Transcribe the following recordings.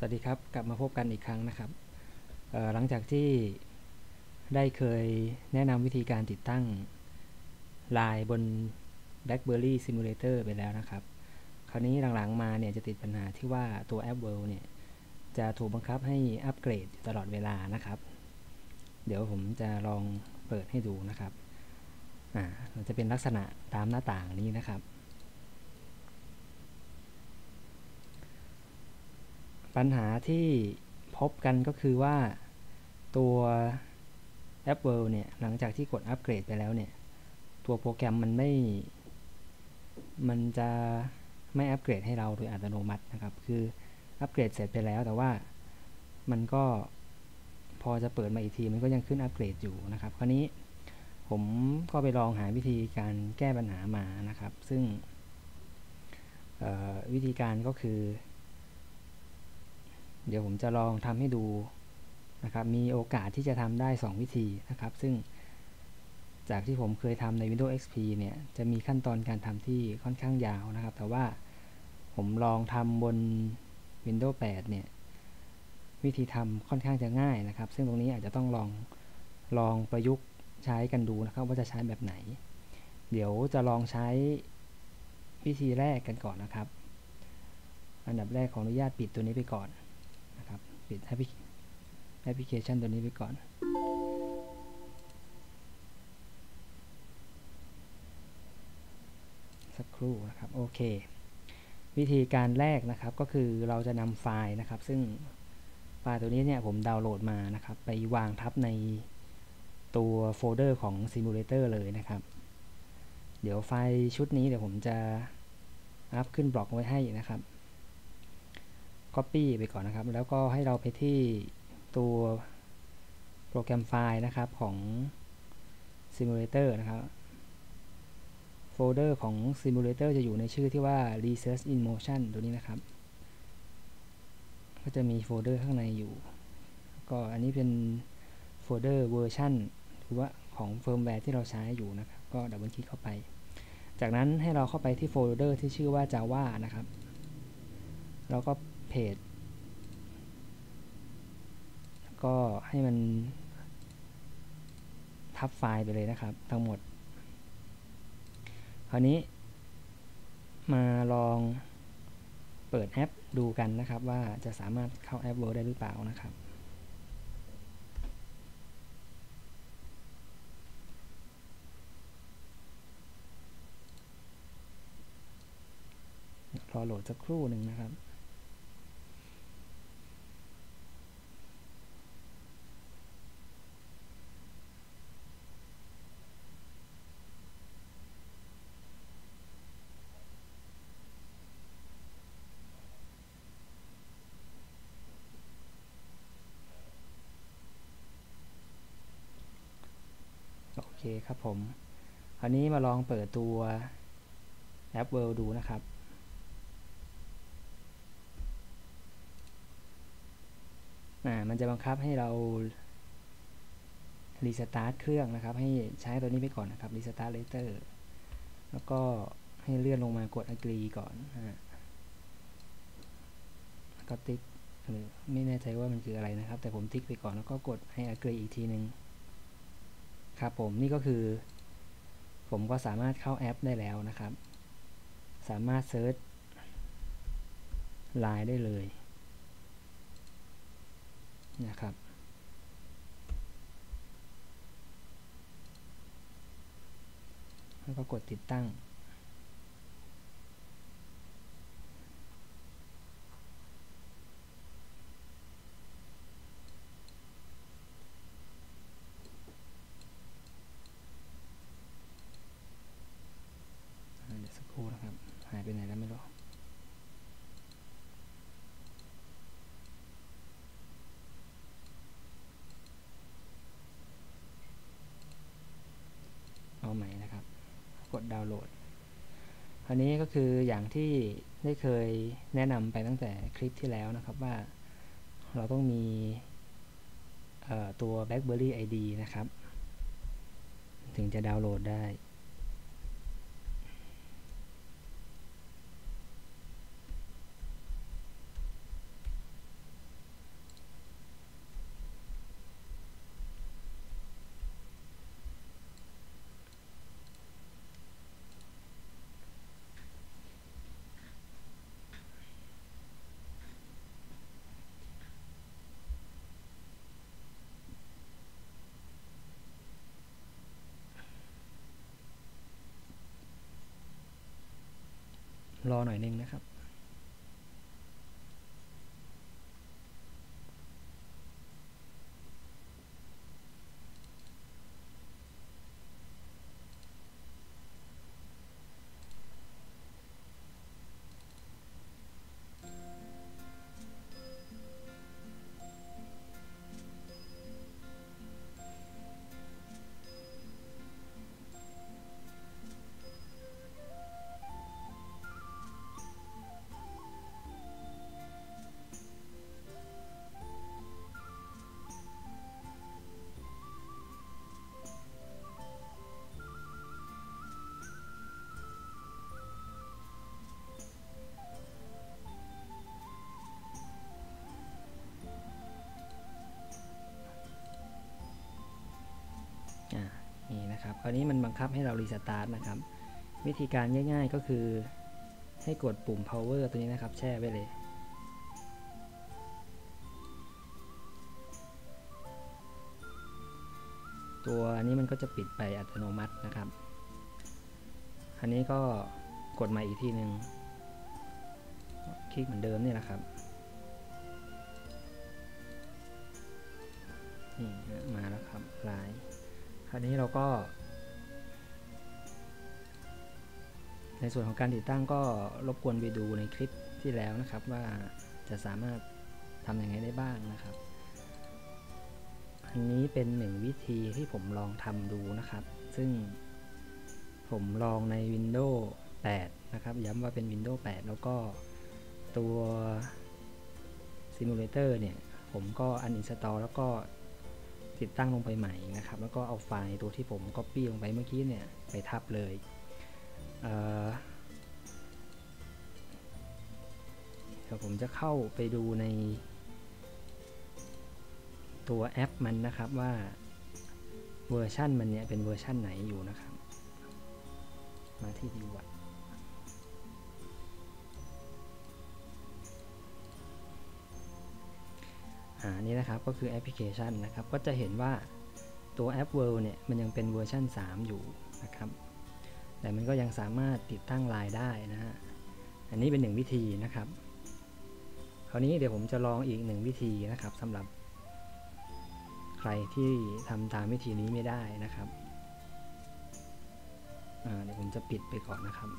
สวัสดีครับ กลับมาพบกันอีกครั้งนะครับหลังจากที่ได้เคยแนะนำวิธีการติดตั้งลายบน BlackBerry Simulator ไปแล้วนะครับ คราวนี้หลังๆมาเนี่ยจะติดปัญหาที่ว่าตัวแอป World เนี่ย จะถูกบังคับให้อัปเกรดตลอดเวลานะครับ เดี๋ยวผมจะลองเปิดให้ดูนะครับ อ่าจะเป็นลักษณะตามหน้าต่างนี้นะครับ ปัญหาที่พบกันก็คือว่าตัวแอป World เนี่ย หลังจากที่กดอัปเกรดไปแล้วเนี่ย ตัวโปรแกรมมันไม่ มันจะไม่อัปเกรดให้เราโดยอัตโนมัตินะครับ คืออัปเกรดเสร็จไปแล้วแต่ว่ามันก็พอจะเปิดมาอีกทีมันก็ยังขึ้นอัปเกรดอยู่นะครับ คราวนี้ผมก็ไปลองหาวิธีการแก้ปัญหามานะครับ ซึ่งวิธีการก็คือ เดี๋ยวผมจะลองทำให้ดูนะครับ มีโอกาสที่จะทำได้ 2 วิธีนะครับ ซึ่งจากที่ผมเคยทำใน Windows XP เนี่ย จะมีขั้นตอนการทำที่ค่อนข้างยาวนะครับ แต่ว่าผมลองทำบน Windows 8 เนี่ย วิธีทำค่อนข้างจะง่ายนะครับ ซึ่งตรงนี้อาจจะต้องลองลองประยุกต์ใช้กันดูนะครับ ว่าจะใช้แบบไหน เดี๋ยวจะลองใช้วิธีแรกกันก่อนนะครับ อันดับแรกขออนุญาตปิดตัวนี้ไปก่อน ปิดแอปพลิเคชันตัวนี้ไปก่อน สักครู่นะครับโอเค วิธีการแรกนะครับก็คือเราจะนำไฟล์นะครับ ซึ่งไฟล์ตัวนี้เนี่ยผมดาวน์โหลดมานะครับ ไปวางทับในตัวโฟลเดอร์ของ Simulator เลยนะครับ เดี๋ยวไฟล์ชุดนี้เดี๋ยวผมจะอัพขึ้นบล็อกไว้ให้นะครับ Copy ไปก่อนนะครับ แล้วก็ให้เราไปที่ตัวโปรแกรมไฟล์นะครับของ Simulator นะครับ โฟลเดอร์ของ Simulator จะอยู่ในชื่อที่ว่า Research in Motion ตัวนี้นะครับ ก็จะมีโฟลเดอร์ข้างในอยู่ ก็อันนี้เป็นโฟลเดอร์เวอร์ชันหรือว่าของเฟิร์มแวร์ที่เราใช้อยู่นะครับ ก็ดับเบิลคลิกเข้าไป จากนั้นให้เราเข้าไปที่โฟลเดอร์ที่ชื่อว่า Java นะครับ แล้วก็ เพจก็ให้มันทับไฟล์ไปเลยนะครับ ทั้งหมด คราวนี้ มาลองเปิดแอปดูกันนะครับ ว่าจะสามารถเข้าแอป Word ได้หรือเปล่านะครับรอโหลดสักครู่หนึ่งนะครับ เคครับผมคราวนี้มาลองเปิดตัวแอป World ดูนะครับ อ่า มันจะบังคับให้เรารีสตาร์ทเครื่องนะครับ ให้ใช้ตัวนี้ไปก่อนนะครับรีสตาร์ทเลเตอร์แล้วก็ให้เลื่อนลงมากด agree ก่อนอ่าก็ติ๊กหรือไม่แน่ใจว่ามันคืออะไรนะครับ แต่ผมติ๊กไปก่อนแล้วก็กดให้ agree อีกทีหนึ่ง ครับผมนี่ก็คือ ผมก็สามารถเข้าแอปได้แล้วนะครับ สามารถเซิร์ชไลน์ได้เลยนะครับแล้วก็กดติดตั้งรู่นะครับ หายไปไหนแล้วไม่รู้เอาใหม่นะครับ ก ดาวน์โหลด อันนี้ก็คืออย่างที่ได้เคยแนะนำไปตั้งแต่คลิปที่แล้วนะครับว่าเราต้องมีตัว BlackBerry ID นะครับ ถึงจะดาวน์โหลดได้ รอหน่อยนึงนะครับ นะครับ คราวนี้มันบังคับให้เรารีสตาร์ทนะครับ วิธีการง่าย ๆก็คือ ให้กดปุ่ม power ตัวนี้นะครับ แช่ไว้เลย ตัวนี้มันก็จะปิดไปอัตโนมัตินะครับ อันนี้ก็กดมาอีกทีหนึ่งคลิกเหมือนเดิมนี่แหละครับนี่มาแล้วครับลาย คราวนี้เราก็ ในส่วนของการติดตั้งก็รบกวนไปดูในคลิปที่แล้วนะครับว่าจะสามารถทำยังไงได้บ้างนะครับ อันนี้เป็นหนึ่งวิธีที่ผมลองทำดูนะครับ ซึ่งผมลองใน Windows 8 นะครับ ย้ำว่าเป็น Windows 8 แล้วก็ตัว Simulator เนี่ย ผมก็ uninstall แล้วก็ ติดตั้งลงไปใหม่นะครับ แล้วก็เอาไฟล์ตัวที่ผม Copy ลงไปเมื่อกี้เนี่ยไปทับเลยเดี๋ยวผมจะเข้าไปดูในตัวแอปมันนะครับว่าเวอร์ชันมันเนี่ยเป็นเวอร์ชันไหนอยู่นะครับ มาที่ดีวัด อ่านี่นะครับก็คือแอปพลิเคชันนะครับ ก็จะเห็นว่าตัวแอป World เนี่ยมันยังเป็นเวอร์ชัน3 อยู่นะครับ แต่มันก็ยังสามารถติดตั้งไลน์ได้นะฮะอันนี้เป็นหนึ่งวิธีนะครับ คราวนี้เดี๋ยวผมจะลองอีกหนึ่งวิธีนะครับสำหรับ ใครที่ทำตามวิธีนี้ไม่ได้นะครับเดี๋ยวผมจะปิดไปก่อนนะครับ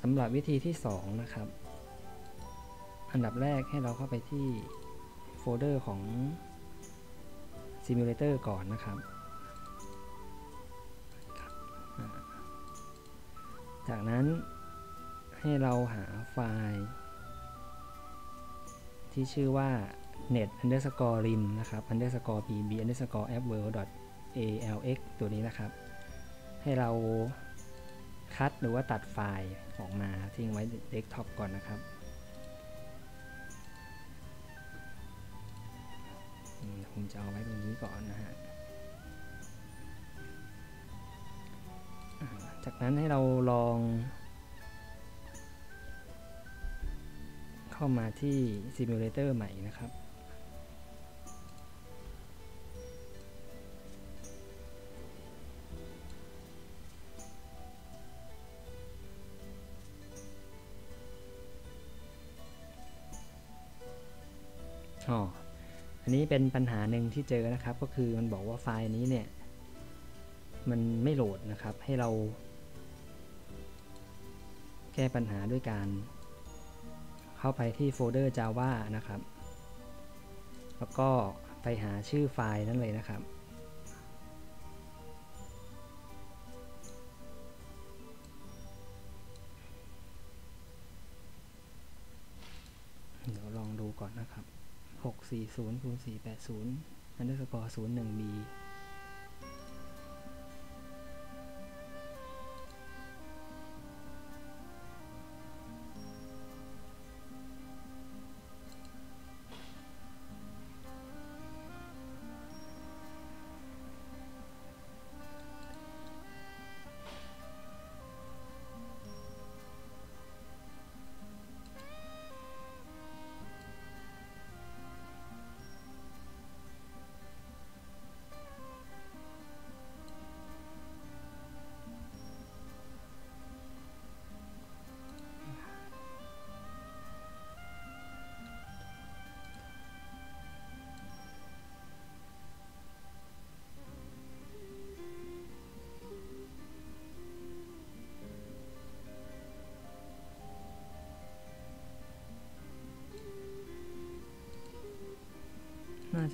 สำหรับวิธีที่ 2 นะครับ อันดับแรกให้เราเข้าไปที่โฟลเดอร์ของ Simulator ก่อนนะครับ จากนั้นให้เราหาไฟล์ ที่ชื่อว่า net underscore rim นะครับ underscore pb underscore appworld alx ตัวนี้นะครับ ให้เรา คัดหรือว่าตัดไฟล์ออกมาทิ้งไว้เดสก์ท็อปก่อนนะครับผมจะเอาไว้ตรงนี้ก่อนนะฮะจากนั้นให้เราลอง เข้ามาที่ Simulator ใหม่นะครับ อ๋ออันนี้เป็นปัญหาหนึ่งที่เจอนะครับ ก็คือมันบอกว่าไฟล์นี้เนี่ย มันไม่โหลดนะครับ ให้เรา แก้ปัญหาด้วยการ เข้าไปที่โฟลเดอร์ Java นะครับ แล้วก็ไปหาชื่อไฟล์นั้นเลยนะครับ 40คูณ480 underscore 01b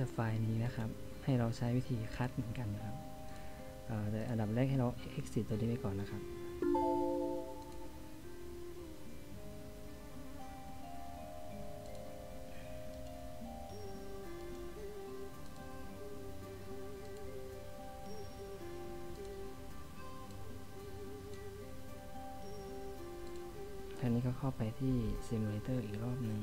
จะไฟล์นี้นะครับ ให้เราใช้วิธีคัดเหมือนกันนะครับแต่อันดับแรกให้เรา exit ตัวนี้ไปก่อนนะครับทีนี้ก็เข้าไปที่ Simulator อีกรอบหนึ่ง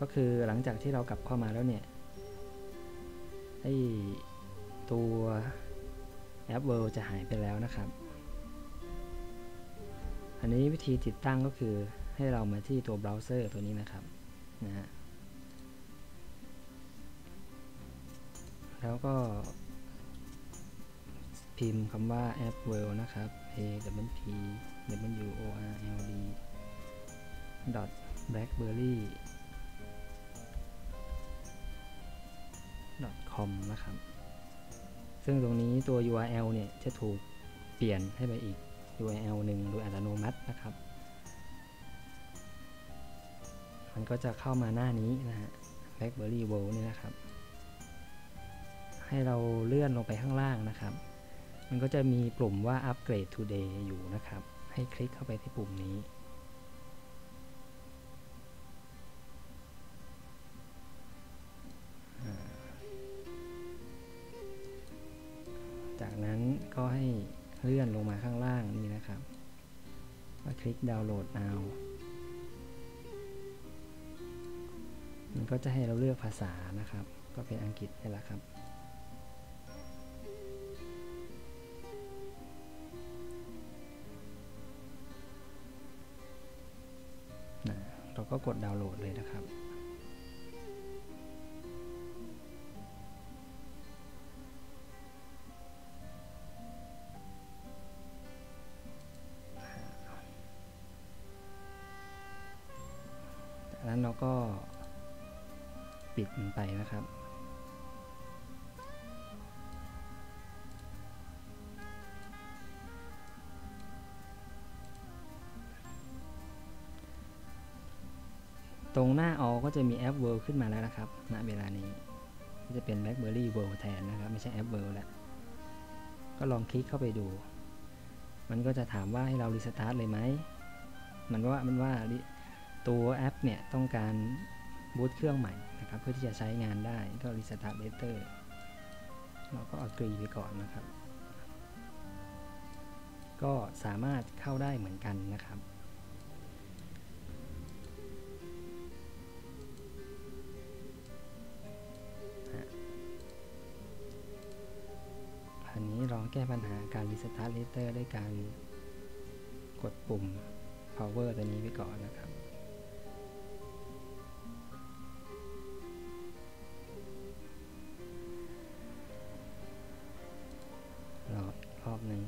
ก็คือหลังจากที่เรากลับเข้ามาแล้วเนี่ยไอตัวแอป World จะหายไปแล้วนะครับ อันนี้วิธีติดตั้งก็คือให้เรามาที่ตัวเบราว์เซอร์ตัวนี้นะครับนะฮะแล้วก็ พิมพ์คำว่า app world นะครับ a w p w o r l d blackberry com นะครับ ซึ่งตรงนี้ตัว URL เนี่ยจะถูกเปลี่ยนให้ไปอีก URL หนึ่งโดยอัตโนมัตินะครับ มันก็จะเข้ามาหน้านี้นะฮะ blackberry world นี่นะครับ ให้เราเลื่อนลงไปข้างล่างนะครับ มันก็จะมีปุ่มว่า upgrade today อยู่นะครับ ให้คลิกเข้าไปที่ปุ่มนี้ จากนั้นก็ให้เลื่อนลงมาข้างล่างนี่นะครับก็คลิกดาวน์โหลด now มันก็จะให้เราเลือกภาษานะครับ ก็เป็นอังกฤษนี่แหละครับ เราก็กดดาวน์โหลดเลยนะครับ ก็ปิดมันไปนะครับ ตรงหน้าออก็จะมีแอป World ขึ้นมาแล้วนะครับ ณ เวลานี้จะเป็น BlackBerry World แทนนะครับ ไม่ใช่แอป World แล้ว ก็ลองคลิกเข้าไปดู มันก็จะถามว่าให้เรารีสตาร์ทเลยไหม มันว่ามันว่า ตัวแอปเนี่ยต้องการบูตเครื่องใหม่นะครับเพื่อที่จะใช้งานได้ก็รีสตาร์ทเลเตอร์เราก็อักรีไปก่อนนะครับ ก็สามารถเข้าได้เหมือนกันนะครับอันนี้ลองแก้ปัญหาการรีสตาร์ทเลเตอร์ด้วยการกดปุ่ม power ตัวนี้ไปก่อนนะครับ รอบหนึ่ง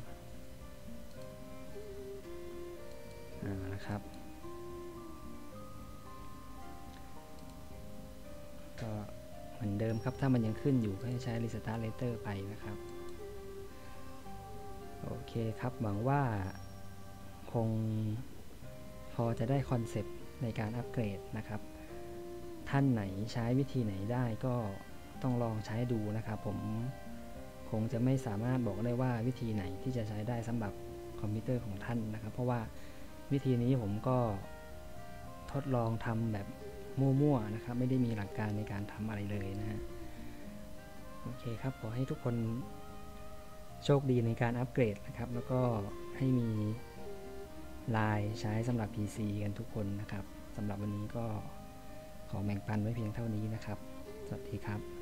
อ่านะครับก็เหมือนเดิมครับถ้ามันยังขึ้นอยู่ก็ให้ใช้ Restart Later ไปนะครับ โอเคครับ หวังว่าคงพอจะได้คอนเซปต์ในการอัปเกรดนะครับ ท่านไหนใช้วิธีไหนได้ก็ต้องลองใช้ดูนะครับผม คงจะไม่สามารถบอกได้ว่าวิธีไหนที่จะใช้ได้สำหรับคอมพิวเตอร์ของท่านนะครับ เพราะว่าวิธีนี้ผมก็ทดลองทำแบบมั่วๆนะครับ ไม่ได้มีหลักการในการทำอะไรเลยนะฮะโอเคครับขอให้ทุกคนโชคดีในการอัปเกรดนะครับ แล้วก็ให้มีลายใช้สำหรับ PC กันทุกคนนะครับสำหรับวันนี้ก็ขอแบ่งปันไว้เพียงเท่านี้นะครับ สวัสดีครับ